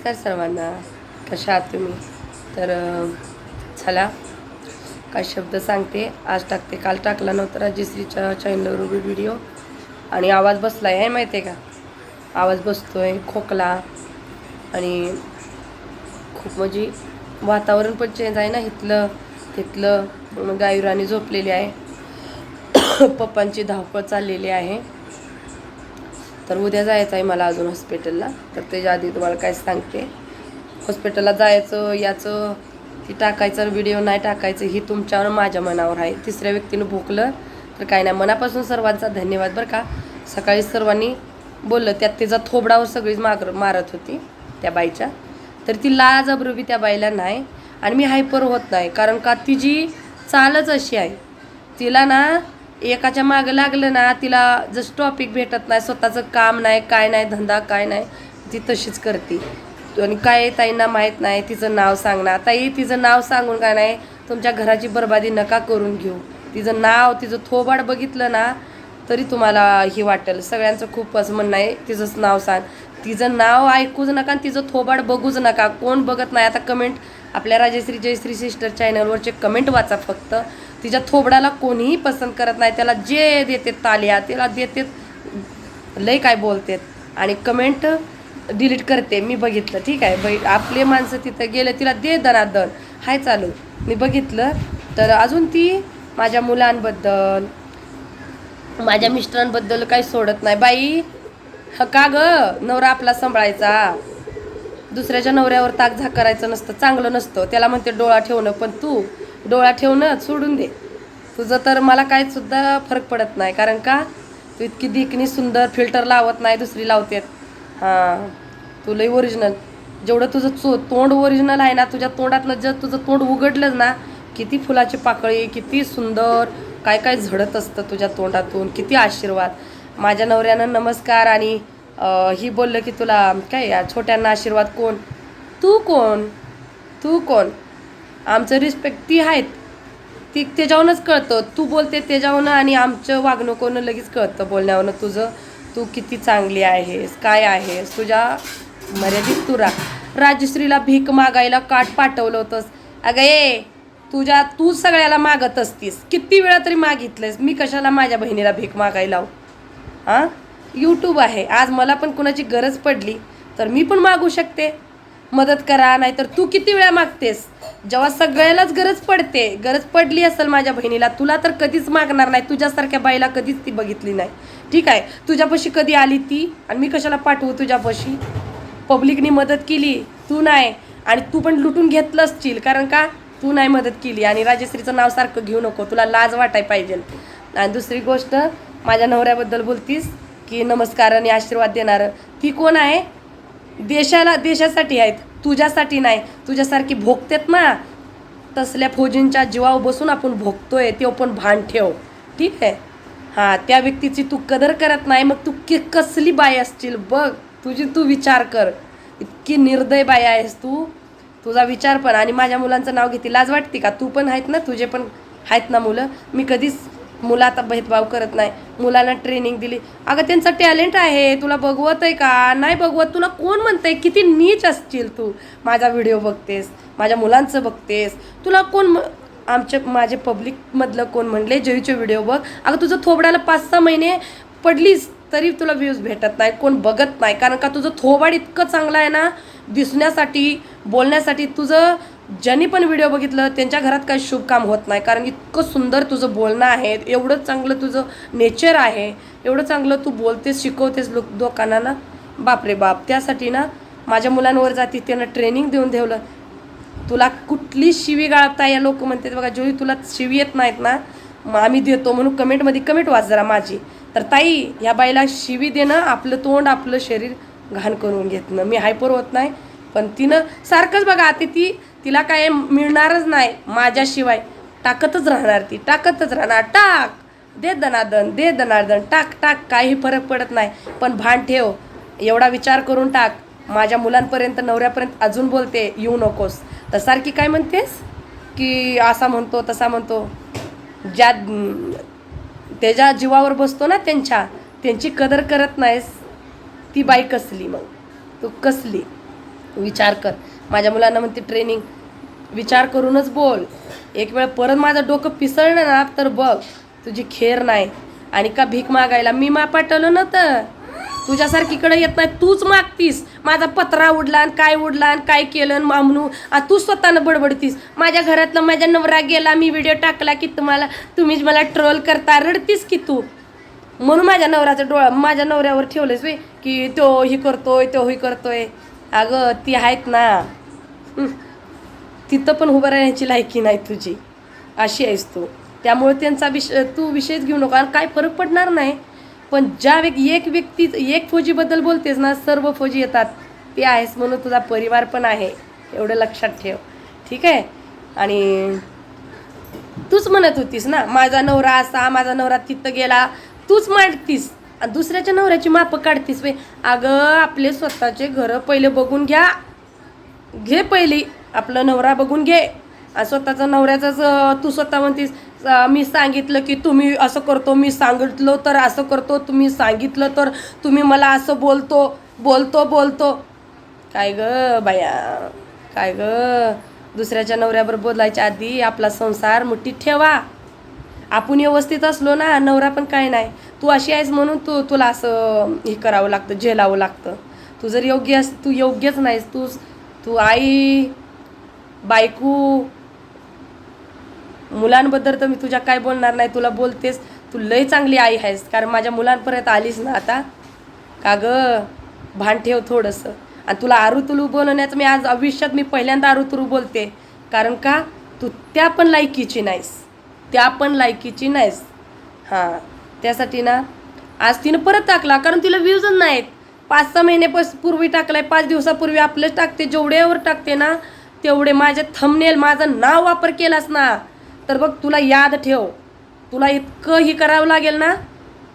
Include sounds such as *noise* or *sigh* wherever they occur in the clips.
नमस्कार सर्वांना. कशा आहात तुम्ही? तर चला काय शब्द सांगते. आज टाकते. काल टाकला नव्हता राजश्रीच्या चॅनलवरून व्हिडिओ आणि आवाज बसला आहे माहिती आहे का? आवाज बसतो आहे खोकला. आणि खूप म्हणजे वातावरण पण चेंज आहे ना इथलं तिथलं. पूर्ण गायुराणी झोपलेली आहे. *coughs* पप्पांची धावपळ चाललेली आहे. तर उद्या जायचं आहे मला अजून हॉस्पिटलला तर त्याच्या आधी तुम्हाला काय सांगते. हॉस्पिटलला जायचं याचं ती टाकायचं व्हिडिओ नाही टाकायचं ही तुमच्यावर माझ्या मनावर आहे. तिसऱ्या व्यक्तीनं भोकलं तर काय नाही. मनापासून सर्वांचा धन्यवाद बरं का. सकाळी सर्वांनी बोललं त्यात तिचा थोबडावर सगळीच मागर मारत होती त्या बाईच्या. तर ती लाज अब्रुबी त्या बाईला नाही. आणि मी हायपर होत नाही. कारण का तिची चालच अशी आहे तिला ना एकाच्या मागं लागलं ना तिला जसं टॉपिक भेटत नाही स्वतःचं काम नाही काय नाही धंदा काय नाही ती तशीच करते. आणि काय ताईंना माहीत नाही तिचं नाव सांगणार ताई तिचं नाव सांगून काय नाही तुमच्या घराची बर्बादी नका करून घेऊ. तिचं नाव तिचं थोबाड बघितलं ना तरी तुम्हाला ही वाटेल. सगळ्यांचं खूप असं म्हणणं आहे तिचंच नाव सांग. तिचं नाव ऐकूच नका आणि तिचं थोबाड बघूच नका. कोण बघत नाही आता कमेंट आपल्या राजश्री जयश्री सिस्टर चॅनलवरचे कमेंट वाचा फक्त. तिच्या थोबडाला कोणीही पसंत करत नाही. त्याला जे देते ताल्या त्याला देते लय काय बोलतेत. आणि कमेंट डिलीट करते. मी बघितलं. ठीक आहे. बै आपले माणसं तिथं गेले तिला दे दनादन हाय चालू. मी बघितलं. तर अजून ती माझ्या मुलांबद्दल माझ्या मिस्टरांबद्दल काही सोडत नाही. बाई ह का ग? नवरा आपला सांभाळायचा. दुसऱ्याच्या नवऱ्यावर ताक झाक करायचं नसतं. चांगलं नसतं. त्याला म्हणते डोळा ठेवणं. पण तू डोळा ठेवणं सोडून दे. तुझं तर मला काही सुद्धा फरक पडत नाही. कारण का? तू इतकी दिकनी सुंदर फिल्टर लावत नाही दुसरी लावतेत. हां. तुलाही लई ओरिजिनल जेवढं तुझं चो तोंड ओरिजिनल आहे ना तुझ्या तोंडातलं जर तुझं तोंड उघडलं ना किती फुलाची पाकळी किती सुंदर काय काय झडत असतं तुझ्या तोंडातून किती आशीर्वाद. माझ्या नवऱ्यानं नमस्कार आणि ही बोललं की तुला काय या छोट्यांना आशीर्वाद कोण? तू कोण? तू कोण? आमचं रिस्पेक्ट ती आहेत. ती त्याच्यावरूनच कळतं. तू बोलते त्याच्यावरनं आणि आमचं वागणुकोनं लगेच कळतं बोलण्यावरनं. तुझं तू किती चांगली आहेस काय आहेस तुझ्या मर्यादित तू राह. राजश्रीला भीक मागायला काट पाठवलं होतंस. अगं ये तुझ्या तू सगळ्याला मागत असतीस. किती वेळा तरी मागितलंस मी कशाला माझ्या बहिणीला भीक मागायला लावू? हां यूट्यूब आहे. आज मला पण कुणाची गरज पडली तर मी पण मागू शकते. मदत करा नाहीतर तू किती वेळा मागतेस? जेव्हा सगळ्यालाच गरज पडते गरज पडली असेल माझ्या बहिणीला तुला तर कधीच मागणार नाही तुझ्यासारख्या बाईला कधीच ती बघितली नाही. ठीक आहे? तुझ्यापाशी कधी आली ती? आणि मी कशाला पाठवू तुझ्यापाशी? पब्लिकनी मदत केली तू नाही. आणि तू पण लुटून घेतलं असशील कारण का? तू नाही मदत केली. आणि राजश्रीचं नाव सारखं घेऊ नको तुला लाज वाटाय पाहिजे. आणि दुसरी गोष्ट माझ्या नवऱ्याबद्दल बोलतीस की नमस्कार आणि आशीर्वाद देणारं. ती कोण आहे? देशाला देशासाठी आहेत. तुझ्यासाठी नाही. तुझ्यासारखी भोगतेत ना. तसल्या फौजींच्या जीवावर बसून आपण भोगतोय ते पण भान ठेव. ठीक आहे? हां त्या व्यक्तीची तू कदर करत नाही मग तू कि कसली बाई असतील बघ तुझी तू विचार कर. इतकी निर्दय बाई आहेस तू. तुझा विचार पण. आणि माझ्या मुलांचं नाव घेते लाज वाटते का? तू पण आहेत ना? तुझे पण आहेत ना मुलं? मी कधीच मुलाचा भेदभाव करत नाही. मुलांना ट्रेनिंग दिली. अगं त्यांचं टॅलेंट आहे. तुला बघवत आहे का? नाही बघवत तुला कोण म्हणतंय? किती नीच असतील तू. माझा व्हिडिओ बघतेस. माझ्या मुलांचं बघतेस. तुला कोण म- आमचे माझे पब्लिकमधलं कोण म्हणले? जयचे व्हिडिओ बघ. अगं तुझं थोबड्याला पाच सहा महिने पडलीस तरी तुला व्ह्यूज भेटत नाही. कोण बघत नाही. कारण का तुझं थोबाड इतकं चांगलं आहे ना दिसण्यासाठी बोलण्यासाठी तुझं ज्यांनी पण व्हिडिओ बघितलं त्यांच्या घरात काही शुभ काम होत नाही. कारण इतकं सुंदर तुझं बोलणं आहे एवढं चांगलं तुझं नेचर आहे एवढं चांगलं तू बोलतेस शिकवतेस लोक लोकांना ना. बापरे बाप. त्यासाठी ना माझ्या मुलांवर जाती त्यांना ट्रेनिंग देऊन ठेवलं. तुला कुठली शिवी गाळता या लोक म्हणतात बघा जोही तुला शिवी येत नाहीत ना मग आम्ही देतो म्हणून कमेंटमध्ये कमेंट वाच जरा माझी. तर ताई ह्या बाईला शिवी देणं आपलं तोंड आपलं शरीर घाण करून घेतणं. मी हायपर होत नाही पण तिनं सारखंच बघा आता ती तिला काय मिळणारच नाही माझ्याशिवाय. टाकतच राहणार ती टाकतच राहणार. टाक! दे दनादन दे दनादन. टाक टाक काही फरक पडत नाही. पण भान ठेव एवढा विचार करून टाक. माझ्या मुलांपर्यंत नवऱ्यापर्यंत अजून बोलते येऊ नकोस. तर सारखी काय म्हणतेस? की असा म्हणतो तसा म्हणतो. ज्या त्याच्या जीवावर बसतो ना त्यांच्या त्यांची कदर करत नाहीस. ती बाई कसली मग? तू कसली? विचार कर. माझ्या मुलांना म्हणते ट्रेनिंग विचार करूनच बोल. एक वेळ परत माझं डोकं पिसळलं ना तर बघ तुझी खेर नाही आणि का भीक मागायला. मी मा पाठवलं तर तुझ्यासारखीकडे येत नाही. तूच मागतीस. माझा पत्रा उडला आणि काय उडला आणि काय केलं आणि मामनू आणि तू स्वतःनं बडबडतीस. माझ्या घरातलं माझ्या नवरा गेला मी व्हिडिओ टाकला की तुम्हाला तुम्हीच मला ट्रोल करता रडतीस की तू? म्हणून माझ्या नवऱ्याचा डोळा माझ्या नवऱ्यावर ठेवलंस वे की तो ही करतोय तो ही करतोय. अगं ती आहेत ना. तिथं पण उभं राहण्याची लायकी नाही तुझी. अशी आहेस तू. त्यामुळे त्यांचा विषय तू विषयच घेऊ नको. आणि काय फरक पडणार नाही. पण ज्या व्यक्ती एक व्यक्ती एक फौजीबद्दल बोलतेस ना सर्व फौजी येतात. ते आहेस म्हणून तुझा परिवार पण आहे. एवढं लक्षात ठेव. ठीक आहे? आणि तूच म्हणत होतीस ना माझा नवरा असा माझा नवरा तिथं गेला. तूच मांडतीस. दुसऱ्याच्या नवऱ्याची मापं काढतीस वे अगं आपले स्वतःचे घरं पहिले बघून घ्या. घे पहिली आपलं नवरा बघून घे. स्वतःचं स्वतःचा नवऱ्याचाच तू स्वतः म्हणतीस मी सांगितलं की तुम्ही असं करतो मी सांगितलं तर असं करतो तुम्ही सांगितलं तर तुम्ही मला असं बोलतो बोलतो बोलतो. काय ग बाया काय ग? दुसऱ्याच्या नवऱ्याबरोबर बोलायच्या आधी आपला संसार मुठीत ठेवा. आपण व्यवस्थित असलो ना नवरा पण काय नाही. तू अशी आहेस म्हणून तू तुला असं हे करावं लागतं झेलावं लागतं. तू जर योग्य अस तू योग्यच नाहीस तू तू आई बायको मुलांबद्दल तर मी तुझ्या काय बोलणार नाही तुला बोलतेस. तू लय चांगली आई आहेस कारण माझ्या मुलांपर्यंत आलीस ना आता. का ग? भान ठेव थोडंसं. आणि तुला आरुतुलू बोलवण्याचं मी आज आयुष्यात मी पहिल्यांदा आरुतुलू बोलते. कारण का? तू त्या पण लायकीची नाहीस. त्या पण लायकीची नाहीस. हां त्यासाठी ना आज तिनं परत टाकला कारण तिला व्ह्यूजच नाहीत. पाच सहा महिने पूर्वी टाकलाय पाच दिवसापूर्वी आपलंच टाकते. जेवढ्यावर टाकते ना तेवढे माझे थंबनेल माझं नाव वापर केलास ना तर बघ तुला याद ठेव. तुला इतकं ही करावं लागेल ना?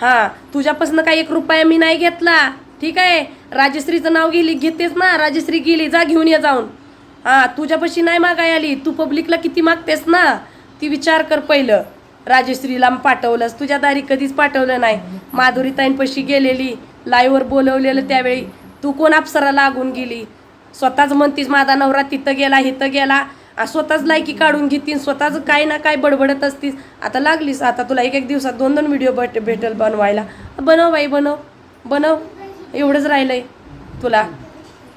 हां तुझ्यापासून काही एक रुपया मी नाही घेतला. ठीक आहे? राजश्रीचं नाव गेली घेतेस ना? राजश्री गेली जा घेऊन ये जाऊन. हां तुझ्यापाशी नाही मागाय आली. तू पब्लिकला किती मागतेस ना? ती विचार कर पहिलं. राजश्रीला पाठवलंस. तुझ्या दारी कधीच पाठवलं नाही. माधुरीताईंपाशी गेलेली. लाईव्हवर बोलवलेलं त्यावेळी तू कोण अप्सरा लागून गेली? स्वतःच म्हणतीस माझा नवरा तिथं गेला इथं गेला. स्वतःच लायकी काढून घेतीन स्वतःच काय ना काय बडबडत असतीस. आता लागलीस आता तुला एक एक दिवसात दोन दोन व्हिडिओ भेट भेटेल बनवायला. बनव बाई बनव बनव. एवढंच राहिलंय तुला.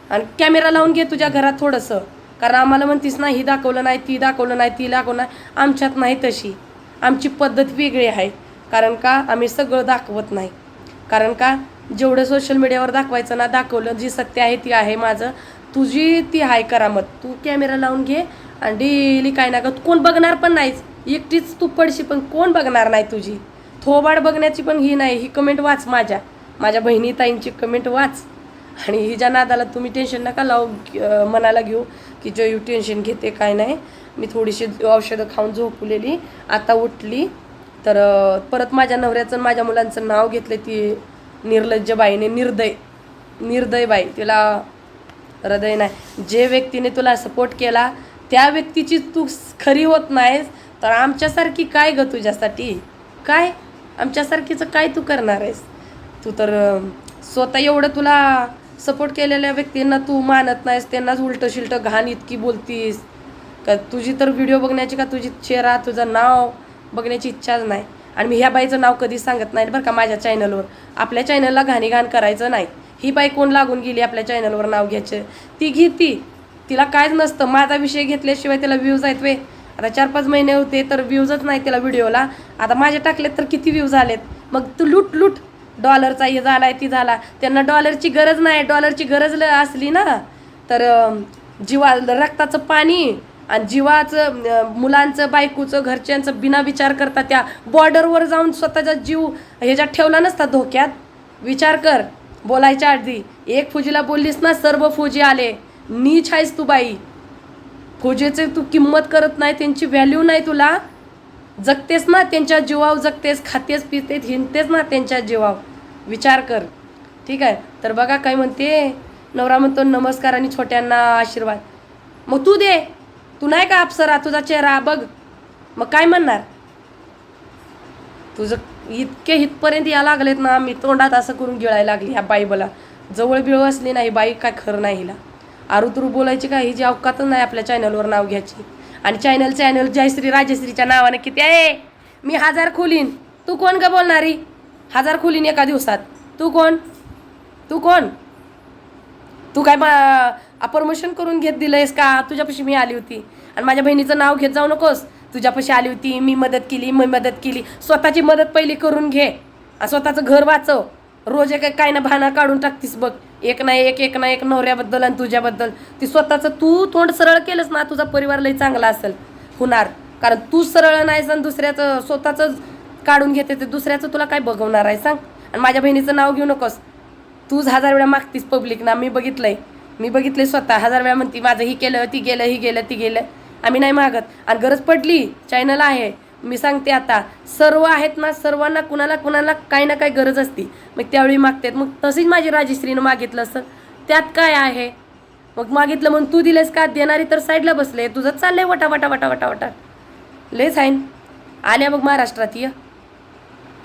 आणि कॅमेरा लावून घे तुझ्या घरात थोडंसं. कारण आम्हाला म्हणतीस ना ही दाखवलं नाही ती दाखवलं नाही ती दाखवलं नाही. आमच्यात नाही तशी. आमची पद्धत वेगळी आहे. कारण का आम्ही सगळं दाखवत नाही. कारण का जेवढं सोशल मीडियावर दाखवायचं ना दाखवलं जी सत्य आहे ती आहे माझं. तुझी ती आहे करामत. तू कॅमेरा लावून घे आणि डेली काय ना का कोण बघणार पण नाहीच. एकटीच तू पडशी पण कोण बघणार नाही तुझी. थोबाड बघण्याची पण ही नाही ही कमेंट वाच माझ्या. माझ्या बहिणी ताईंची कमेंट वाच. आणि ही ज्या नादाला तुम्ही टेन्शन नका लावू मनाला घेऊ की जो यू टेन्शन घेते काय नाही. मी थोडीशी औषधं खाऊन झोपलेली आता उठली. तर परत माझ्या नवऱ्याचं माझ्या मुलांचं नाव घेतलं ती निर्लज्ज बाईने निर्दय निर्दय बाई तिला हृदय नाही. जे व्यक्तीने तुला सपोर्ट केला त्या व्यक्तीची तू खरी होत नाहीस तर आमच्यासारखी काय ग तुझ्यासाठी? काय? आमच्यासारखीचं काय तू करणार आहेस? तू तर स्वतः एवढं तुला सपोर्ट केलेल्या व्यक्तींना तू मानत नाहीस त्यांनाच उलटं शिलटं घाण इतकी बोलतीस. का तुझी तर व्हिडिओ बघण्याची का तुझी चेहरा तुझं नाव बघण्याची इच्छाच नाही. आणि मी ह्या बाईचं नाव कधीच सांगत नाही बरं का माझ्या चॅनलवर आपल्या चॅनलला घाणीघाण करायचं नाही. ही बाई कोण लागून गेली आपल्या चॅनलवर नाव घ्यायचं? ती घेती. तिला कायच नसतं. माझा विषय घेतल्याशिवाय त्याला व्ह्यूज आहेत वे. आता चार पाच महिने होते तर व्ह्यूजच नाही त्याला व्हिडिओला आता माझे टाकलेत तर किती व्ह्यूज आलेत? मग तू लूट लूट. डॉलरचा हे झालाय ती झाला. त्यांना डॉलरची गरज नाही. डॉलरची गरज ल- असली ना तर जीवा रक्ताचं पाणी. आणि जीवाचं मुलांचं बायकोचं घरच्यांचं बिना विचार करता त्या बॉर्डरवर जाऊन स्वतःचा जीव ह्याच्यात ठेवला नसता धोक्यात. विचार कर बोलायच्या आधी. एक फौजीला बोललीस ना सर्व फौजी आले. नीच आहेस तू बाई. फौजेचे तू किंमत करत नाही त्यांची व्हॅल्यू नाही तुला. जगतेस ना त्यांच्या जीवाव जगतेस खातेस पितेस हिंडतेस ना त्यांच्या जीवाव विचार कर. ठीक आहे? तर बघा काय म्हणते. नवरा म्हणतो नमस्कार आणि छोट्यांना आशीर्वाद. मग तू दे. तू नाही का अप्सरा? तुझा चेहरा बघ. मग काय म्हणणार? तुझं इतके हितपर्यंत या लागलेत ना मी तोंडात असं करून गिळायला लागली ह्या बाईबला जवळ बिळ असली नाही बाई काय खरं नाही हिला. आरुतरू बोलायची काय? ही जी अवकातच नाही आपल्या चॅनलवर नाव घ्यायची. आणि चॅनल चॅनल जयश्री राजश्रीच्या नावाने किती आहे? मी हजार खोलीन. तू कोण का बोलणारी? हजार खोलीन एका दिवसात. तू कोण? तू कोण? तू काय अपरमोशन करून घेत दिलंयस का? तुझ्यापाशी मी आली होती. आणि माझ्या बहिणीचं नाव घेत जाऊ नकोस. तुझ्यापाशी आली होती मी मदत केली मी मदत केली. स्वतःची मदत पहिली करून घे. स्वतःचं घर वाचव. रोज एक काय ना भाना काढून टाकतीस बघ. एक ना एक एक ना एक नवऱ्याबद्दल आणि तुझ्याबद्दल. ती स्वतःचं तू तोंड सरळ केलंस ना तुझा परिवार लई चांगला असेल. होणार कारण तू सरळ नाहीस आणि दुसऱ्याचं स्वतःचं काढून घेते ते दुसऱ्याचं तुला काय बघवणार आहे सांग. आणि माझ्या बहिणीचं नाव घेऊ नकोस. तूच हजार वेळा मागतीस पब्लिक ना मी बघितलंय. मी बघितलंय स्वतः. हजार वेळा म्हणती माझं ही केलं ती गेलं ही गेलं ती गेलं. आम्ही नाही मागत. आणि गरज पडली चॅनल आहे. मी सांगते आता सर्व आहेत ना सर्वांना कुणाला कुणाला काही ना काही गरज असती. मग त्यावेळी मागतात मग तशीच माझी राजश्रीनं मागितलं असं. त्यात काय आहे? मग मागितलं म्हणून तू दिलेस का? देणारी तर साईडला बसले तुझं चाललंय वटा वटा वटा वटा वटा. लेच आहे आल्या मग महाराष्ट्रात ये.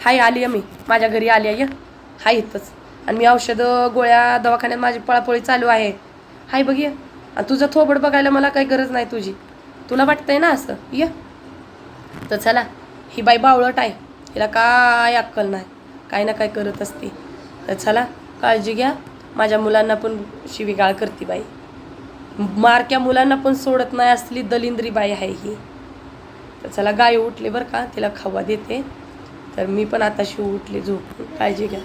हाय आली मी. माझ्या घरी आली आहे हाय इथंच. आणि मी औषधं गोळ्या दवाखान्यात माझी पळापळी चालू आहे. हाय बघ ये. आणि तुझं थोबड बघायला मला काही गरज नाही तुझी. तुला वाटतंय ना असं? ये. तर चला. ही बाई बावळट आहे. हिला काय अक्कल नाही. काय ना काय करत असते. तर चला काळजी घ्या. माझ्या मुलांना पण शिवीगाळ करते बाई. मारक्या मुलांना पण सोडत नाही असली दलिंद्री बाई आहे ही. तर चला गाय उठली बरं का. तिला खावा देते. तर मी पण आता शिव उठले झोपून. काळजी घ्या.